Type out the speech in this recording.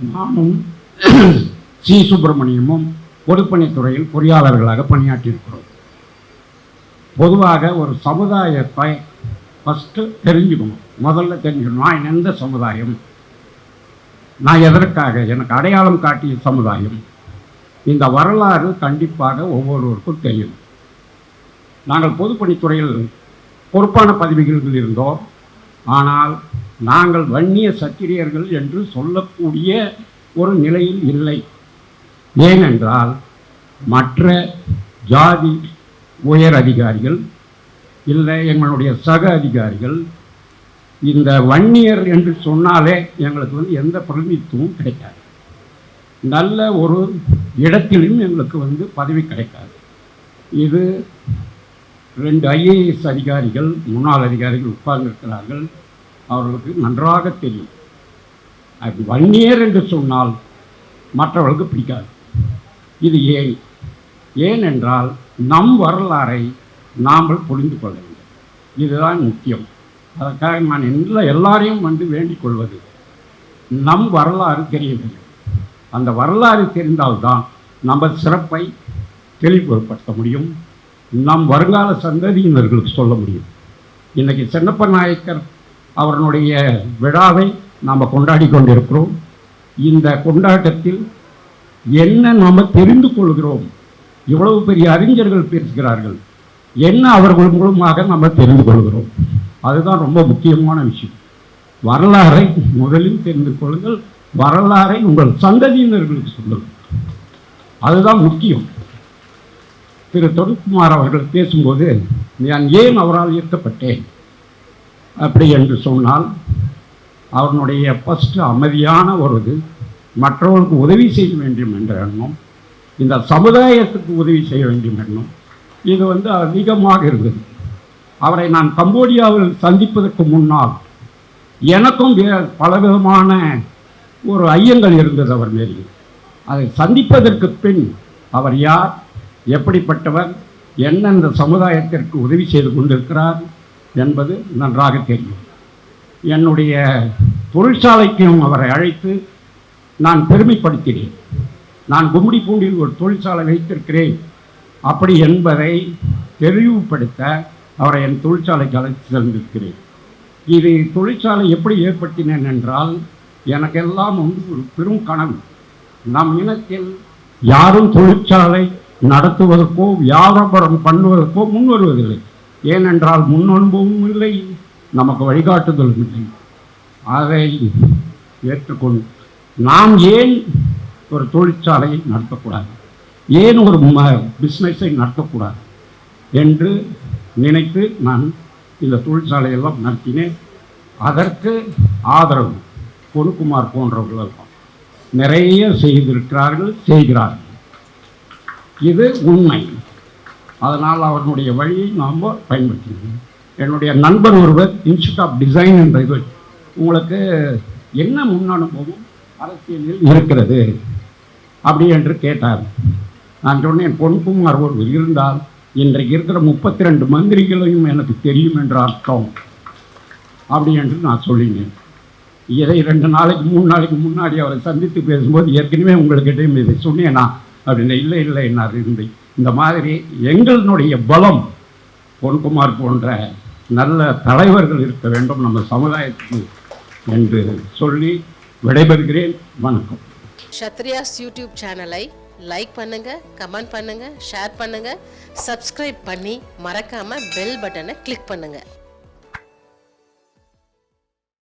நானும் சி சுப்பிரமணியமும் பொதுப்பணித்துறையில் பொறியாளர்களாக பணியாற்றியிருக்கிறோம். பொதுவாக ஒரு சமுதாயத்தை ஃபஸ்ட்டு தெரிஞ்சுக்கணும். முதல்ல தெரிஞ்சுக்கணும். நான் எந்த சமுதாயம்? நான் எதற்காக? எனக்கு அடையாளம் காட்டிய சமுதாயம். இந்த வரலாறு கண்டிப்பாக ஒவ்வொருவருக்கும் தெரியும். நாங்கள் பொதுப்பணித்துறையில் பொறுப்பான பதவிகளில் இருந்தோம். ஆனால் நாங்கள் வன்னிய சத்திரியர்கள் என்று சொல்லக்கூடிய ஒரு நிலையில் இல்லை. ஏனென்றால் மற்ற ஜாதி உயர் அதிகாரிகள் இல்லை எங்களுடைய சக அதிகாரிகள் இந்த வன்னியர் என்று சொன்னாலே எங்களுக்கு வந்து எந்த பிரதிநிதித்துவம் கிடைக்காது. நல்ல ஒரு இடத்திலும் எங்களுக்கு வந்து பதவி கிடைக்காது. இது ரெண்டு ஐஏஎஸ் அதிகாரிகள் முன்னாள் அதிகாரிகள் உட்கார்ந்திருக்கிறார்கள். அவர்களுக்கு நன்றாக தெரியும். அது வன்னியர் என்று சொன்னால் மற்றவர்களுக்கு பிடிக்காது. இது ஏன்? ஏனென்றால் நம் வரலாறை நாமல் புரிந்து கொள்ள வேண்டும். இதுதான் முக்கியம். அதற்காக நான் எல்லா எல்லாரையும் வந்து வேண்டிக் கொள்வது நம் வரலாறு தெரிய வேண்டும் அந்த வரலாறு தெரிந்தால்தான் நம்ம சிறப்பை தெளிவுபடுத்த முடியும். நம் வருங்கால சந்ததியினர்களுக்கு சொல்ல முடியும். இன்றைக்கி சென்னப்ப நாயக்கர் அவர்களுடைய விழாவை நாம் கொண்டாடி கொண்டிருக்கிறோம். இந்த கொண்டாட்டத்தில் என்ன நாம் தெரிந்து கொள்கிறோம்? இவ்வளவு பெரிய அறிஞர்கள் பேசுகிறார்கள். என்ன அவர்கள் மூலமாக நம்ம தெரிந்து கொள்கிறோம்? அதுதான் ரொம்ப முக்கியமான விஷயம். வரலாறை முதலில் தெரிந்து கொள்ளுங்கள். வரலாறை உங்கள் சந்ததியினர்களுக்கு சொல்லுங்கள். அதுதான் முக்கியம். திரு தொடுக்குமார் அவர்கள் பேசும்போது நான் ஏன் அவரால் ஈர்க்கப்பட்டேன் அப்படி என்று சொன்னால் அவனுடைய ஃபஸ்ட்டு அமைதியான ஒரு இது மற்றவர்களுக்கு உதவி செய்ய வேண்டும் என்ற எண்ணம் இந்த சமுதாயத்துக்கு உதவி செய்ய வேண்டும் எண்ணம் இது வந்து அதிகமாக இருந்தது. அவரை நான் கம்போடியாவில் சந்திப்பதற்கு முன்னால் எனக்கும் பலவிதமான ஒரு ஐயங்கள் இருந்தது அவர் மேலே. அதை சந்திப்பதற்கு பின் அவர் யார் எப்படிப்பட்டவர் என்ன இந்த சமுதாயத்திற்கு உதவி செய்து கொண்டிருக்கிறார் என்பது நன்றாக தெரியும். என்னுடைய தொழிற்சாலைக்கும் அவரை அழைத்து நான் பெருமைப்படுத்தினேன். நான் கும்மிடிப்பூண்டில் ஒரு தொழிற்சாலை வைத்திருக்கிறேன். அப்படி என்பதை தெளிவுபடுத்த அவரை என் தொழிற்சாலைக்கு அழைத்து சென்றிருக்கிறேன். இது தொழிற்சாலை எப்படி ஏற்படுத்தினேன் என்றால் எனக்கெல்லாம் வந்து ஒரு பெரும் கனவு. நம் இனத்தில் யாரும் தொழிற்சாலை நடத்துவதற்கோ வியாபாரம் பண்ணுவதற்கோ முன் வருவதில்லை ஏனென்றால் முன் அனுபவமும் இல்லை நமக்கு வழிகாட்டுதலும் இல்லை. அதை ஏற்றுக்கொண்டு நாம் ஏன் ஒரு தொழிற்சாலையை நடத்தக்கூடாது? ஏன் ஒரு பிஸ்னஸை நடத்தக்கூடாது? என்று நினைத்து நான் இந்த தொழிற்சாலையெல்லாம் நடத்தினேன். அதற்கு ஆதரவு பொனுக்குமார் போன்றவர்கள் எல்லாம் நிறைய செய்திருக்கிறார்கள் செய்கிறார்கள். இது உண்மை. அதனால் அவர்களுடைய வழியை நாம் பயன்படுத்தினோம் என்னுடைய நண்பர் ஒருவர் இன்ஸ்டியூட் ஆஃப் டிசைன் என்ற இது உங்களுக்கு என்ன முன் அனுபவம் அரசியலில் இருக்கிறது அப்படி என்று கேட்டார். நான் சொன்னேன் பொன்குமார் ஒருவர் இருந்தால் இன்றைக்கு இருக்கிற முப்பத்தி ரெண்டு மந்திரிகளையும் எனக்கு தெரியும் என்ற அர்த்தம். அப்படி என்று நான் சொல்லினேன். இதை ரெண்டு நாளைக்கு மூணு நாளைக்கு முன்னாடி அவரை சந்தித்து பேசும்போது ஏற்கனவே உங்கள்கிட்டயும் இதை சொன்னேனா? அப்படின்னு இல்லை இல்லை நான் இருந்தேன் இந்த மாதிரி எங்களுடைய பலம் பொன்குமார் போன்ற நல்ல தலைவர்கள் இருக்க வேண்டும் நம்ம சமுதாயத்துக்கு என்று சொல்லி விடைபெறுகிறேன். வணக்கம். ஷத்ரியாஸ் யூடியூப் சேனலை லைக் பண்ணுங்க கமெண்ட் பண்ணுங்க ஷேர் பண்ணுங்க சப்ஸ்கிரைப் பண்ணி மறக்காம பெல் பட்டனை கிளிக் பண்ணுங்க.